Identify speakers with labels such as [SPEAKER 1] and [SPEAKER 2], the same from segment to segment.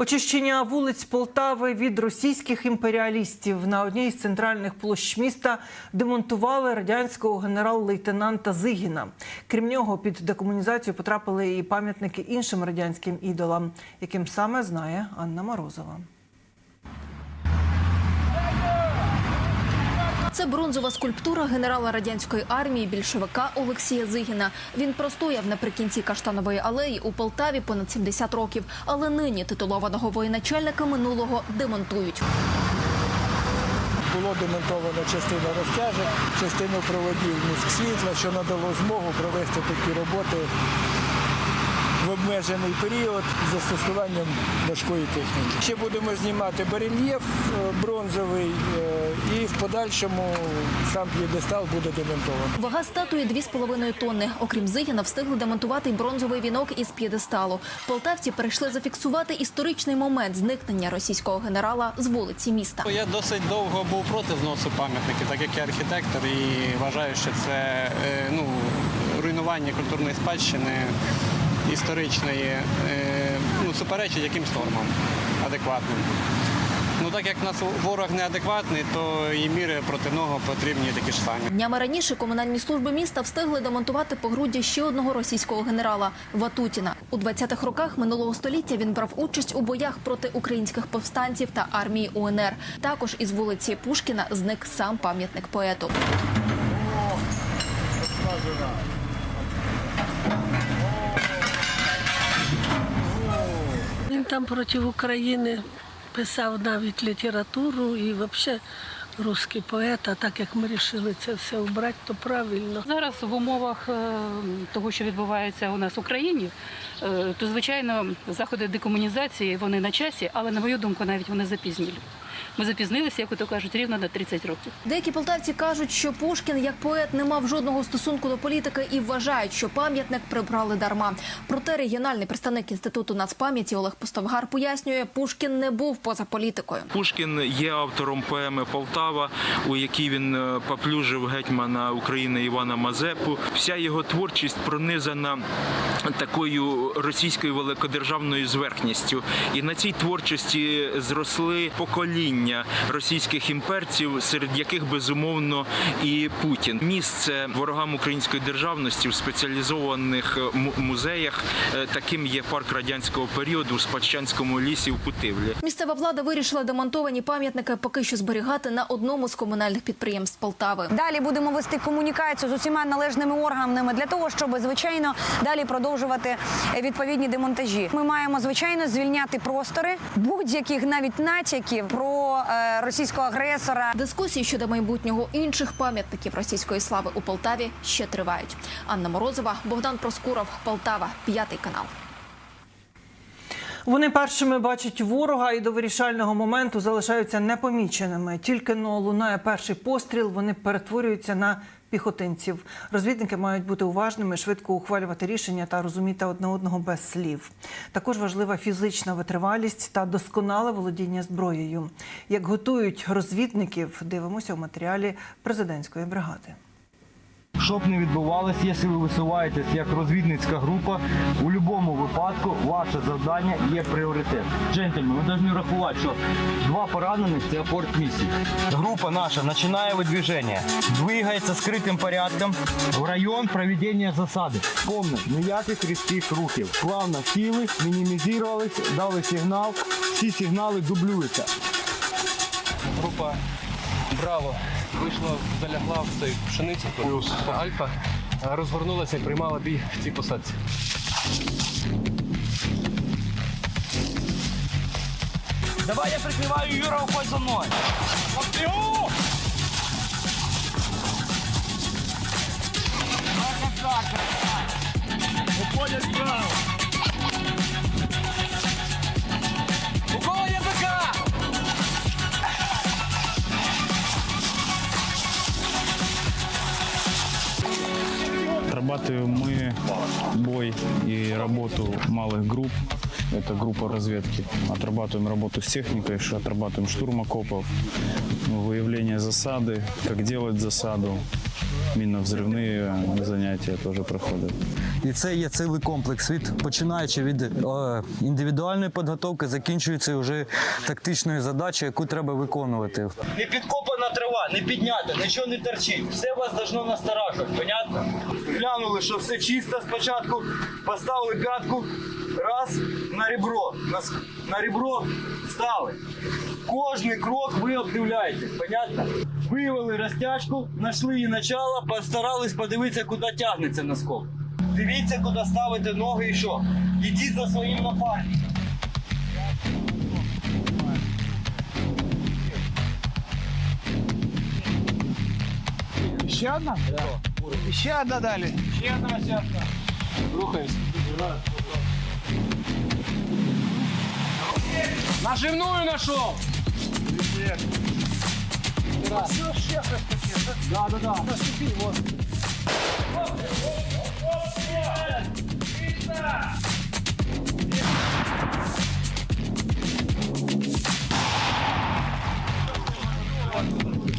[SPEAKER 1] Очищення вулиць Полтави від російських імперіалістів на одній з центральних площ міста демонтували радянського генерал-лейтенанта Зигіна. Крім нього, під декомунізацію потрапили і пам'ятники іншим радянським ідолам, яким саме знає Анна Морозова.
[SPEAKER 2] Це бронзова скульптура генерала радянської армії більшовика Олексія Зигіна. Він простояв наприкінці Каштанової алеї у Полтаві понад 70 років, але нині титулованого воєначальника минулого демонтують.
[SPEAKER 3] Було демонтовано частину розтяжок, частину проводів міськ світла, що надало змогу провести такі роботи обмежений період з застосуванням важкої техніки. Ще будемо знімати барельєф е, бронзовий е, і в подальшому сам п'єдестал буде демонтований.
[SPEAKER 2] Вага статуї 2,5 тонни. Окрім Зигіна, встигли демонтувати й бронзовий вінок із п'єдесталу. Полтавці перейшли зафіксувати історичний момент зникнення російського генерала з вулиці міста.
[SPEAKER 4] Я досить довго був проти зносу пам'ятників, так як я архітектор і вважаю, що це е, ну, руйнування культурної спадщини історичної, е, ну, суперечить якимсь нормам адекватним. Ну так як нас ворог неадекватний, то і міри проти нього потрібні такі ж самі.
[SPEAKER 2] Днями раніше комунальні служби міста встигли демонтувати погруддя ще одного російського генерала Ватутіна. У 20-х роках минулого століття він брав участь у боях проти українських повстанців та армії УНР. Також із вулиці Пушкіна зник сам пам'ятник поету.
[SPEAKER 5] Він там проти України писав навіть літературу і взагалі русський поет. А так як ми вирішили це все обрати, то правильно.
[SPEAKER 6] Зараз в умовах е, того, що відбувається у нас в Україні, е, то звичайно заходи декомунізації вони на часі, але на мою думку, навіть вони запізнілі. Ми запізнилися, як ото кажуть, рівно на 30 років.
[SPEAKER 2] Деякі полтавці кажуть, що Пушкін як поет не мав жодного стосунку до політики і вважають, що пам'ятник прибрали дарма. Проте регіональний представник інституту нацпам'яті Олег Постовгар пояснює, Пушкін не був поза політикою.
[SPEAKER 7] Пушкін є автором поеми Полтава, у якій він е, поплюжив гетьмана України Івана Мазепу. Вся його творчість пронизана такою російською великодержавною зверхністю. І на цій творчості зросли покоління російських імперців, серед яких безумовно і Путін. Місце ворогам української державності в спеціалізованих е, музеях, е, таким є парк радянського періоду в Спадщанському лісі в Путивлі.
[SPEAKER 2] Місцева влада вирішила демонтовані пам'ятники поки що зберігати на одному з комунальних підприємств Полтави.
[SPEAKER 8] Далі будемо вести комунікацію з усіма належними органами для того, щоб звичайно далі продовжувати е, відповідні демонтажі. Ми маємо звичайно звільняти простори будь-яких навіть натяків про російського агресора.
[SPEAKER 2] Дискусії щодо майбутнього інших пам'ятників російської слави у Полтаві ще тривають. Анна Морозова, Богдан Проскуров, Полтава, п'ятий канал.
[SPEAKER 1] Вони першими бачать ворога і до вирішального моменту залишаються непоміченими. Тільки но лунає перший постріл, вони перетворюються на піхотинців. Розвідники мають бути уважними, швидко ухвалювати рішення та розуміти одне одного без слів. Також важлива фізична витривалість та досконале володіння зброєю. Як готують розвідників, дивимося у матеріалі президентської бригади.
[SPEAKER 9] Щоб не відбувалося, якщо ви висуваєтесь як розвідницька група, у будь-якому випадку ваше завдання є пріоритет. Джентльмени, ми повинні рахувати, що два поранених це апорт місії. Група наша починає видвіження, двигається скритим порядком в район проведення засади. Помни, ніяких різких рухів. Плавно сіли, мінімізувались, дали сигнал, всі сигнали дублюються.
[SPEAKER 10] Група Браво вийшла, залягла в цей пшениці плюс Альфа, е, розгорнулася і приймала бій в цій посадці.
[SPEAKER 9] Давай я прикриваю, Юра, уходь за мною.
[SPEAKER 11] Отрабатываем мы бой и работу малых групп. Это группа разведки. Отрабатываем работу с техникой, ш- отрабатываем штурм окопов, ну, выявление засады, как делать засаду. Минно-взрывные занятия тоже проходят.
[SPEAKER 9] І це є цілий комплекс від починаючи від е, індивідуальної підготовки, закінчується вже тактичною задачею, яку треба виконувати. Не підкопана трава, не піднята, нічого не торчить. Все вас должно насторажувати, понятно? Глянули, що все чисто спочатку, поставили п'ятку, раз на ребро. На, на ребро стали. Кожний крок ви обдивляєте, понятно? Виявили розтяжку, знайшли її начало, постарались подивитися, куди тягнеться носком. Дивіться, куди ставите ноги і що. Ідіть за своїм напарником.
[SPEAKER 3] Ще одна? Ще одна далі.
[SPEAKER 9] Ще одна розтяжка.
[SPEAKER 10] Рухаємось. Наживную нашел!
[SPEAKER 3] Да, да, да.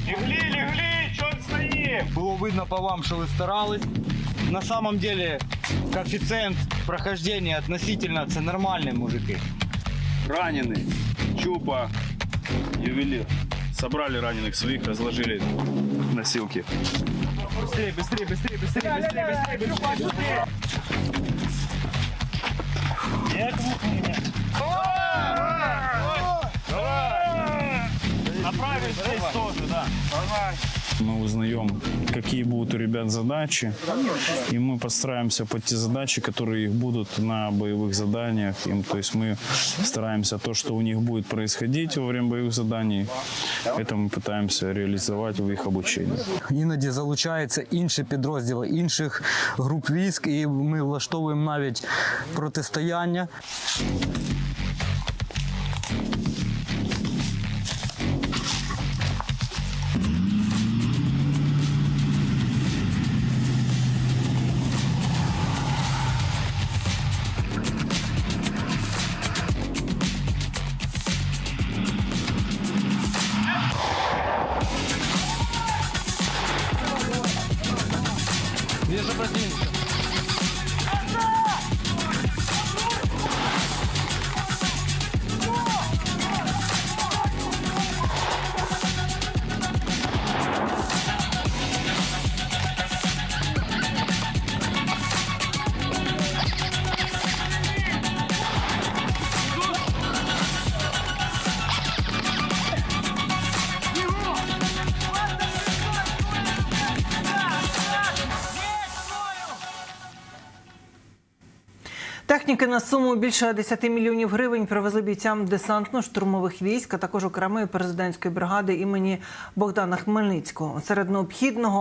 [SPEAKER 9] Легли, легли, чё стоим? Было видно по вам, что вы старались. На самом деле, коэффициент прохождения относительно, это нормальные мужики.
[SPEAKER 11] Раненый, Чупа, ювелир. Собрали раненых своих, разложили носилки.
[SPEAKER 9] Быстрее, быстрее, быстрее, быстрее, быстрее, быстрее, быстрее, быстрее. Як вухнення. Направить здесь тоже, да.
[SPEAKER 11] Мы узнаем, какие будут у ребят задачи, и мы подстраиваемся под те задачи, которые их будут на боевых заданиях. Им, то есть мы стараемся то, что у них будет происходить во время боевых заданий, это мы пытаемся реализовать в их обучении.
[SPEAKER 9] Іноді залучаються інші підрозділи інших груп військ, і ми влаштовуємо навіть протистояння. pra gente.
[SPEAKER 1] Техніки на суму більше 10 мільйонів гривень привезли бійцям десантно-штурмових військ, а також окремої президентської бригади імені Богдана Хмельницького. Серед необхідного